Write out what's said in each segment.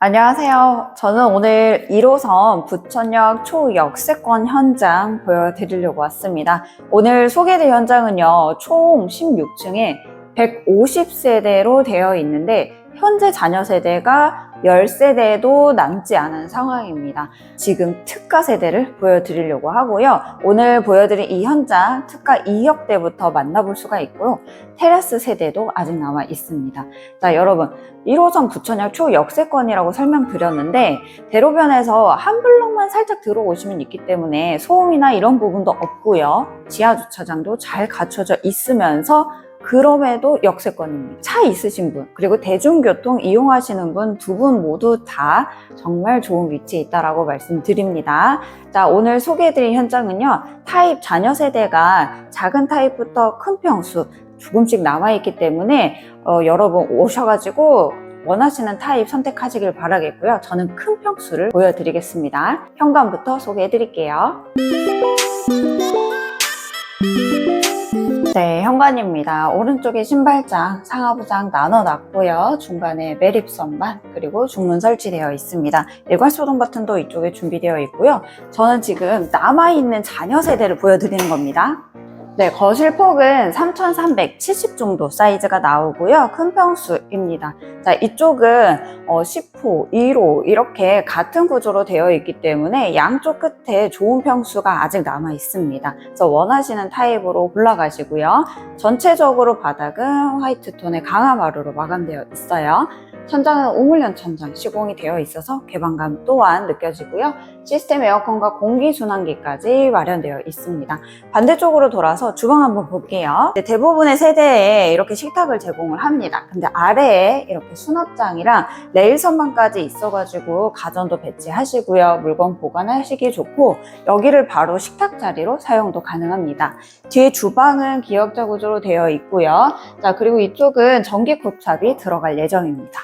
안녕하세요. 저는 오늘 1호선 부천역 초역세권 현장 보여드리려고 왔습니다. 오늘 소개될 현장은요, 총 16층에 150세대로 되어 있는데, 현재 자녀 세대가 10세대도 남지 않은 상황입니다. 지금 특가 세대를 보여드리려고 하고요. 오늘 보여드린 이 현장 특가 2억대부터 만나볼 수가 있고요. 테라스 세대도 아직 남아 있습니다. 자, 여러분. 1호선 부천역 초역세권이라고 설명드렸는데 대로변에서 한 블럭만 살짝 들어오시면 있기 때문에 소음이나 이런 부분도 없고요. 지하 주차장도 잘 갖춰져 있으면서 그럼에도 역세권입니다. 차 있으신 분, 그리고 대중교통 이용하시는 분 두분 모두 다 정말 좋은 위치에 있다라고 말씀드립니다. 자, 오늘 소개해드린 현장은요, 타입 자녀 세대가 작은 타입부터 큰 평수, 조금씩 남아있기 때문에 어, 여러분 오셔가지고 원하시는 타입 선택하시길 바라겠고요. 저는 큰 평수를 보여드리겠습니다. 현관부터 소개해드릴게요. 네, 현관입니다. 오른쪽에 신발장, 상하부장 나눠놨고요. 중간에 매립선반, 그리고 중문 설치되어 있습니다. 일괄소동 버튼도 이쪽에 준비되어 있고요. 저는 지금 남아있는 자녀 세대를 보여드리는 겁니다. 네, 거실 폭은 3,370 정도 사이즈가 나오고요. 큰 평수입니다. 자, 이쪽은 어, 10호, 1호 이렇게 같은 구조로 되어 있기 때문에 양쪽 끝에 좋은 평수가 아직 남아 있습니다. 그래서 원하시는 타입으로 골라가시고요. 전체적으로 바닥은 화이트 톤의 강화 마루로 마감되어 있어요. 천장은 우물련 천장 시공이 되어 있어서 개방감 또한 느껴지고요. 시스템 에어컨과 공기순환기까지 마련되어 있습니다. 반대쪽으로 돌아서 주방 한번 볼게요. 네, 대부분의 세대에 이렇게 식탁을 제공을 합니다. 근데 아래에 이렇게 수납장이랑 레일 선반까지 있어가지고 가전도 배치하시고요. 물건 보관하시기 좋고 여기를 바로 식탁 자리로 사용도 가능합니다. 뒤에 주방은 기역자 구조로 되어 있고요. 자 그리고 이쪽은 전기 쿡탑이 들어갈 예정입니다.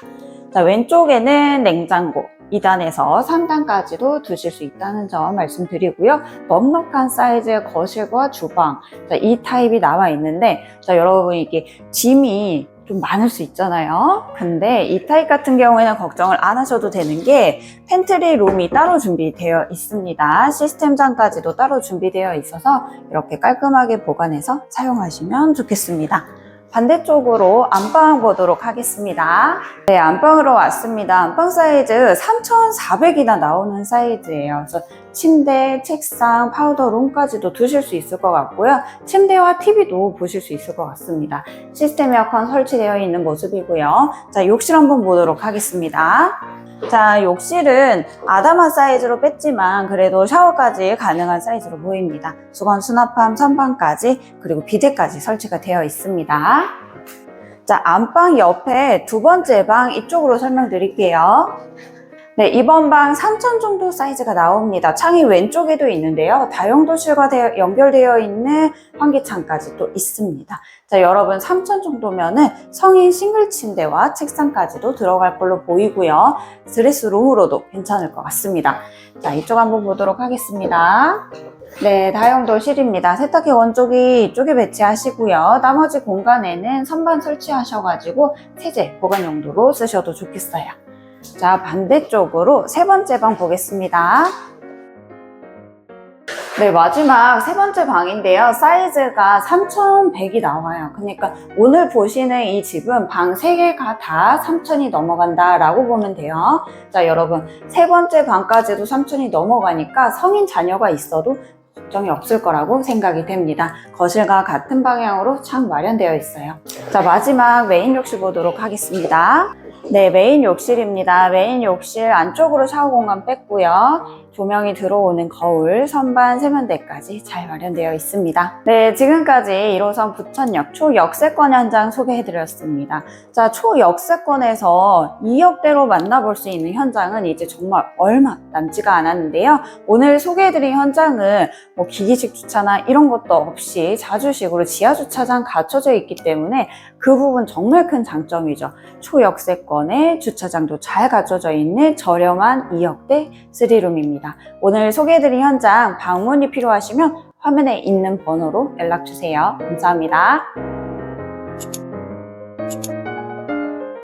자 왼쪽에는 냉장고 2단에서 3단까지도 두실 수 있다는 점 말씀드리고요. 넉넉한 사이즈의 거실과 주방 자, 이 타입이 나와 있는데 자 여러분 이게 짐이 좀 많을 수 있잖아요. 근데 이 타입 같은 경우에는 걱정을 안 하셔도 되는 게 팬트리 룸이 따로 준비되어 있습니다. 시스템장까지도 따로 준비되어 있어서 이렇게 깔끔하게 보관해서 사용하시면 좋겠습니다. 반대쪽으로 안방 보도록 하겠습니다. 네, 안방으로 왔습니다. 안방 사이즈 3,400이나 나오는 사이즈예요. 그래서 침대, 책상, 파우더룸까지도 두실 수 있을 것 같고요. 침대와 TV도 보실 수 있을 것 같습니다. 시스템 에어컨 설치되어 있는 모습이고요. 자, 욕실 한번 보도록 하겠습니다. 자, 욕실은 아담한 사이즈로 뺐지만 그래도 샤워까지 가능한 사이즈로 보입니다. 수건 수납함 선반까지 그리고 비데까지 설치가 되어 있습니다. 자, 안방 옆에 두 번째 방 이쪽으로 설명드릴게요. 네, 이번 방 3천 정도 사이즈가 나옵니다. 창이 왼쪽에도 있는데요. 다용도실과 되어- 연결되어 있는 환기창까지 또 있습니다. 자, 여러분 3천 정도면은 성인 싱글 침대와 책상까지도 들어갈 걸로 보이고요. 드레스룸으로도 괜찮을 것 같습니다. 자, 이쪽 한번 보도록 하겠습니다. 네, 다용도실입니다. 세탁기 원쪽이 이쪽에 배치하시고요. 나머지 공간에는 선반 설치하셔가지고 세제 보관 용도로 쓰셔도 좋겠어요. 자, 반대쪽으로 세 번째 방 보겠습니다. 네, 마지막 세 번째 방인데요. 사이즈가 3,100이 나와요. 그러니까 오늘 보시는 이 집은 방 3개가 다 3,000이 넘어간다라고 보면 돼요. 자, 여러분. 세 번째 방까지도 3,000이 넘어가니까 성인 자녀가 있어도 걱정이 없을 거라고 생각이 됩니다. 거실과 같은 방향으로 창 마련되어 있어요. 자, 마지막 메인 욕실 보도록 하겠습니다. 네, 메인 욕실입니다. 메인 욕실 안쪽으로 샤워 공간 뺐고요. 조명이 들어오는 거울, 선반, 세면대까지 잘 마련되어 있습니다. 네, 지금까지 1호선 부천역 초역세권 현장 소개해드렸습니다. 자, 초역세권에서 2억대로 만나볼 수 있는 현장은 이제 정말 얼마 남지가 않았는데요. 오늘 소개해드린 현장은 뭐 기기식 주차나 이런 것도 없이 자주식으로 지하주차장 갖춰져 있기 때문에 그 부분 정말 큰 장점이죠. 초역세권에 주차장도 잘 갖춰져 있는 저렴한 2억대 3룸입 니다. 오늘 소개해드린 현장 방문이 필요하시면 화면에 있는 번호로 연락주세요. 감사합니다.